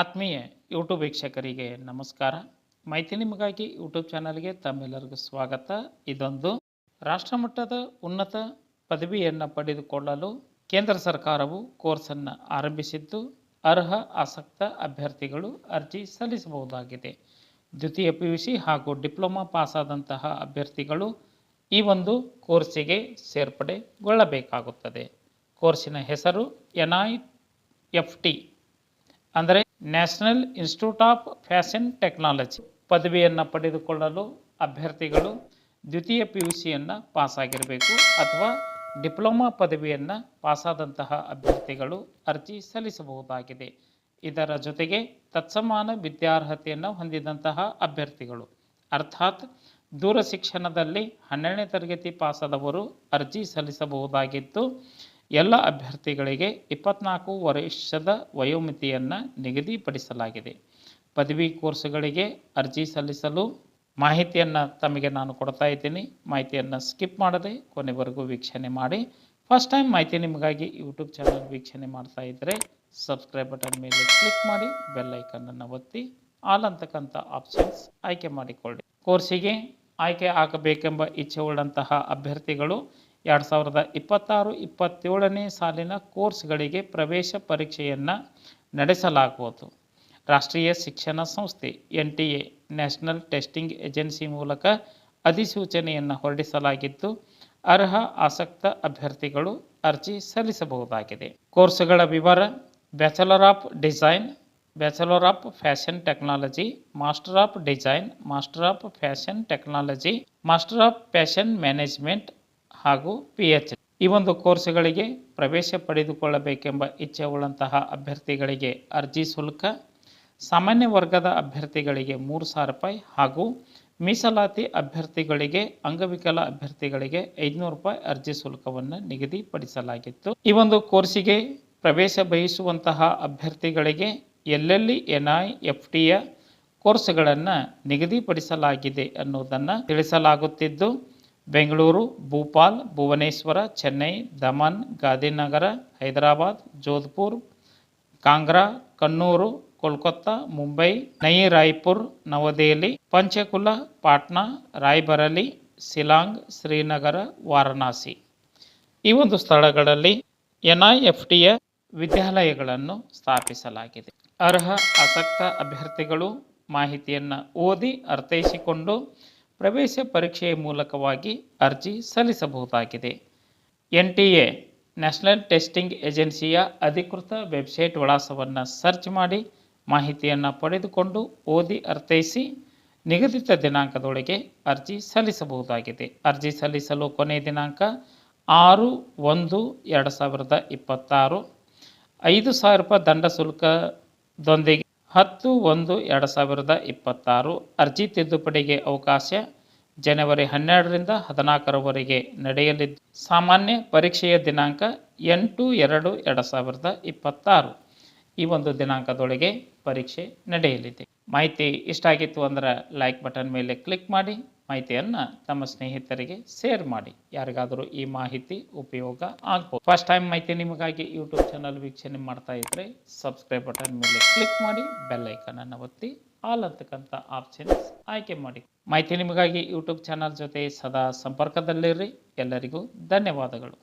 ಆತ್ಮೀಯ ಯೂಟ್ಯೂಬ್ ವೀಕ್ಷಕರಿಗೆ ನಮಸ್ಕಾರ. ಮಾಹಿತಿ ನಿಮಗಾಗಿ ಯೂಟ್ಯೂಬ್ ಚಾನಲ್ಗೆ ತಮ್ಮೆಲ್ಲರಿಗೂ ಸ್ವಾಗತ. ಇದೊಂದು ರಾಷ್ಟ್ರಮಟ್ಟದ ಉನ್ನತ ಪದವಿಯನ್ನು ಪಡೆದುಕೊಳ್ಳಲು ಕೇಂದ್ರ ಸರ್ಕಾರವು ಕೋರ್ಸನ್ನು ಆರಂಭಿಸಿದ್ದು, ಅರ್ಹ, ಆಸಕ್ತ ಅಭ್ಯರ್ಥಿಗಳು ಅರ್ಜಿ ಸಲ್ಲಿಸಬಹುದಾಗಿದೆ. ದ್ವಿತೀಯ ಪಿ ಯು ಸಿ ಹಾಗೂ ಡಿಪ್ಲೊಮಾ ಪಾಸಾದಂತಹ ಅಭ್ಯರ್ಥಿಗಳು ಈ ಒಂದು ಕೋರ್ಸಿಗೆ ಸೇರ್ಪಡೆಗೊಳ್ಳಬೇಕಾಗುತ್ತದೆ. ಕೋರ್ಸಿನ ಹೆಸರು ಎನ್ ಐ ಎಫ್ ಟಿ, ಅಂದರೆ national institute of fashion technology ಪದವಿಯನ್ನು ಪಡೆದುಕೊಳ್ಳಲು ಅಭ್ಯರ್ಥಿಗಳು ದ್ವಿತೀಯ ಪಿ ಯು ಸಿಯನ್ನು ಪಾಸಾಗಿರಬೇಕು ಅಥವಾ ಡಿಪ್ಲೊಮಾ ಪದವಿಯನ್ನು ಪಾಸಾದಂತಹ ಅಭ್ಯರ್ಥಿಗಳು ಅರ್ಜಿ ಸಲ್ಲಿಸಬಹುದಾಗಿದೆ. ಇದರ ಜೊತೆಗೆ ತತ್ಸಮಾನ ವಿದ್ಯಾರ್ಹತೆಯನ್ನು ಹೊಂದಿದಂತಹ ಅಭ್ಯರ್ಥಿಗಳು, ಅರ್ಥಾತ್ ದೂರ ಶಿಕ್ಷಣದಲ್ಲಿ ಹನ್ನೆರಡನೇ ತರಗತಿ ಪಾಸಾದವರು ಅರ್ಜಿ ಸಲ್ಲಿಸಬಹುದಾಗಿದ್ದು ಎಲ್ಲ ಅಭ್ಯರ್ಥಿಗಳಿಗೆ ಇಪ್ಪತ್ನಾಲ್ಕು ವರ್ಷದ ವಯೋಮಿತಿಯನ್ನು ನಿಗದಿಪಡಿಸಲಾಗಿದೆ. ಪದವಿ ಕೋರ್ಸ್ಗಳಿಗೆ ಅರ್ಜಿ ಸಲ್ಲಿಸಲು ಮಾಹಿತಿಯನ್ನು ತಮಗೆ ನಾನು ಕೊಡ್ತಾ ಇದ್ದೀನಿ. ಮಾಹಿತಿಯನ್ನು ಸ್ಕಿಪ್ ಮಾಡದೆ ಕೊನೆವರೆಗೂ ವೀಕ್ಷಣೆ ಮಾಡಿ. ಫಸ್ಟ್ ಟೈಮ್ ಮಾಹಿತಿ ನಿಮಗಾಗಿ ಯೂಟ್ಯೂಬ್ ಚಾನಲ್ ವೀಕ್ಷಣೆ ಮಾಡ್ತಾ ಇದ್ದರೆ ಸಬ್ಸ್ಕ್ರೈಬ್ ಬಟನ್ ಮೇಲೆ ಕ್ಲಿಕ್ ಮಾಡಿ, ಬೆಲ್ ಐಕನ್ನನ್ನು ಒತ್ತಿ, ಆಲ್ ಅಂತಕ್ಕಂಥ ಆಪ್ಷನ್ಸ್ ಆಯ್ಕೆ ಮಾಡಿಕೊಳ್ಳಿ. ಕೋರ್ಸಿಗೆ ಆಯ್ಕೆ ಆಗಬೇಕೆಂಬ ಇಚ್ಛೆ ಉಳ್ಳಂತಹ ಅಭ್ಯರ್ಥಿಗಳು ಎರಡು ಸಾವಿರದ ಇಪ್ಪತ್ತಾರು ಇಪ್ಪತ್ತೇಳನೇ ಸಾಲಿನ ಕೋರ್ಸ್ಗಳಿಗೆ ಪ್ರವೇಶ ಪರೀಕ್ಷೆಯನ್ನು ನಡೆಸಲಾಗುವುದು. ರಾಷ್ಟ್ರೀಯ ಶಿಕ್ಷಣ ಸಂಸ್ಥೆ, N T A, national testing agency ಮೂಲಕ ಅಧಿಸೂಚನೆಯನ್ನು ಹೊರಡಿಸಲಾಗಿದ್ದು, ಅರ್ಹ ಆಸಕ್ತ ಅಭ್ಯರ್ಥಿಗಳು ಅರ್ಜಿ ಸಲ್ಲಿಸಬಹುದಾಗಿದೆ. ಕೋರ್ಸ್ಗಳ ವಿವರ, bachelor of design, bachelor of fashion technology, master of design, master of fashion technology, master of fashion management ಹಾಗೂ ಪಿ ಎಚ್ ಈ ಒಂದು ಕೋರ್ಸ್ಗಳಿಗೆ ಪ್ರವೇಶ ಪಡೆದುಕೊಳ್ಳಬೇಕೆಂಬ ಇಚ್ಛೆ ಉಳ್ಳಂತಹ ಅಭ್ಯರ್ಥಿಗಳಿಗೆ ಅರ್ಜಿ ಶುಲ್ಕ, ಸಾಮಾನ್ಯ ವರ್ಗದ ಅಭ್ಯರ್ಥಿಗಳಿಗೆ ಮೂರು ಸಾವಿರ ರೂಪಾಯಿ ಹಾಗೂ ಮೀಸಲಾತಿ ಅಭ್ಯರ್ಥಿಗಳಿಗೆ, ಅಂಗವಿಕಲ ಅಭ್ಯರ್ಥಿಗಳಿಗೆ ಐದುನೂರು ರೂಪಾಯಿ ಅರ್ಜಿ ಶುಲ್ಕವನ್ನು ನಿಗದಿಪಡಿಸಲಾಗಿತ್ತು. ಈ ಒಂದು ಕೋರ್ಸಿಗೆ ಪ್ರವೇಶ ಬಯಸುವಂತಹ ಅಭ್ಯರ್ಥಿಗಳಿಗೆ ಎಲ್ಲೆಲ್ಲಿ ಎನ್ ಐ, ಎಫ್ ಟಿಯ ಕೋರ್ಸ್ಗಳನ್ನು ನಿಗದಿಪಡಿಸಲಾಗಿದೆ ಅನ್ನೋದನ್ನು ತಿಳಿಸಲಾಗುತ್ತಿದ್ದು ಬೆಂಗಳೂರು, ಭೂಪಾಲ್, ಭುವನೇಶ್ವರ, ಚೆನ್ನೈ, ದಮನ್, ಗಾಂಧಿನಗರ, ಹೈದರಾಬಾದ್, ಜೋಧ್ಪುರ್, ಕಾಂಗ್ರಾ, ಕಣ್ಣೂರು, ಕೋಲ್ಕತ್ತಾ, ಮುಂಬೈ, ನೈ ರಾಯ್ಪುರ್, ನವದೆಹಲಿ, ಪಂಚಕುಲ, ಪಾಟ್ನಾ, ರಾಯ್ಬರಲಿ ಶಿಲಾಂಗ್ ಶ್ರೀನಗರ, ವಾರಣಾಸಿ. ಈ ಒಂದು ಸ್ಥಳಗಳಲ್ಲಿ ಎನ್ ಐ ಎಫ್ ಟಿಯ ವಿದ್ಯಾಲಯಗಳನ್ನು ಸ್ಥಾಪಿಸಲಾಗಿದೆ. ಅರ್ಹ ಆಸಕ್ತ ಅಭ್ಯರ್ಥಿಗಳು ಮಾಹಿತಿಯನ್ನು ಓದಿ ಅರ್ಥೈಸಿಕೊಂಡು ಪ್ರವೇಶ ಪರೀಕ್ಷೆಯ ಮೂಲಕವಾಗಿ ಅರ್ಜಿ ಸಲ್ಲಿಸಬಹುದಾಗಿದೆ. N T A national testing ಏಜೆನ್ಸಿಯ ಅಧಿಕೃತ ವೆಬ್ಸೈಟ್ ವಿಳಾಸವನ್ನು ಸರ್ಚ್ ಮಾಡಿ ಮಾಹಿತಿಯನ್ನು ಪಡೆದುಕೊಂಡು ಓದಿ ಅರ್ಥೈಸಿ ನಿಗದಿತ ದಿನಾಂಕದೊಳಗೆ ಅರ್ಜಿ ಸಲ್ಲಿಸಬಹುದಾಗಿದೆ. ಅರ್ಜಿ ಸಲ್ಲಿಸಲು ಕೊನೆಯ ದಿನಾಂಕ ಆರು ಒಂದು ಎರಡು ಸಾವಿರದ ಇಪ್ಪತ್ತಾರು. ಐದು ಸಾವಿರ ರೂಪಾಯಿ ದಂಡ ಶುಲ್ಕದೊಂದಿಗೆ ಹತ್ತು ಒಂದು ಎರಡು ಸಾವಿರದ ಇಪ್ಪತ್ತಾರು ಅರ್ಜಿ ತಿದ್ದುಪಡಿಗೆ ಅವಕಾಶ ಜನವರಿ ಹನ್ನೆರಡರಿಂದ ಹದಿನಾಲ್ಕರವರೆಗೆ ನಡೆಯಲಿದ್ದು, ಸಾಮಾನ್ಯ ಪರೀಕ್ಷೆಯ ದಿನಾಂಕ ಎಂಟು ಎರಡು ಎರಡು ಸಾವಿರದ ಇಪ್ಪತ್ತಾರು. ಈ ಒಂದು ದಿನಾಂಕದೊಳಗೆ ಪರೀಕ್ಷೆ ನಡೆಯಲಿದೆ. ಮಾಹಿತಿ ಇಷ್ಟ ಆಗಿತ್ತು ಅಂದ್ರೆ ಲೈಕ್ ಬಟನ್ ಮೇಲೆ ಕ್ಲಿಕ್ ಮಾಡಿ. ಮಾಹಿತಿಯನ್ನು ತಮ್ಮ ಸ್ನೇಹಿತರಿಗೆ ಶೇರ್ ಮಾಡಿ. ಯಾರಿಗಾದರೂ ಈ ಮಾಹಿತಿ ಉಪಯೋಗ ಆಗ್ಬೋದು. ಫಸ್ಟ್ ಟೈಮ್ ಮಾಹಿತಿ ನಿಮಗಾಗಿ ಯೂಟ್ಯೂಬ್ ಚಾನಲ್ ವೀಕ್ಷಣೆ ಮಾಡ್ತಾ ಇದ್ದರೆ ಸಬ್ಸ್ಕ್ರೈಬ್ ಬಟನ್ ಮೇಲೆ ಕ್ಲಿಕ್ ಮಾಡಿ ಬೆಲ್ ಐಕನನ್ನು ಒತ್ತಿ ಆಲ್ ಅಂತಕ್ಕಂಥ ಆಪ್ಷನ್ಸ್ ಆಯ್ಕೆ ಮಾಡಿ. ಮಾಹಿತಿ ನಿಮಗಾಗಿ ಯೂಟ್ಯೂಬ್ ಚಾನಲ್ ಜೊತೆ ಸದಾ ಸಂಪರ್ಕದಲ್ಲಿರಿ. ಎಲ್ಲರಿಗೂ ಧನ್ಯವಾದಗಳು.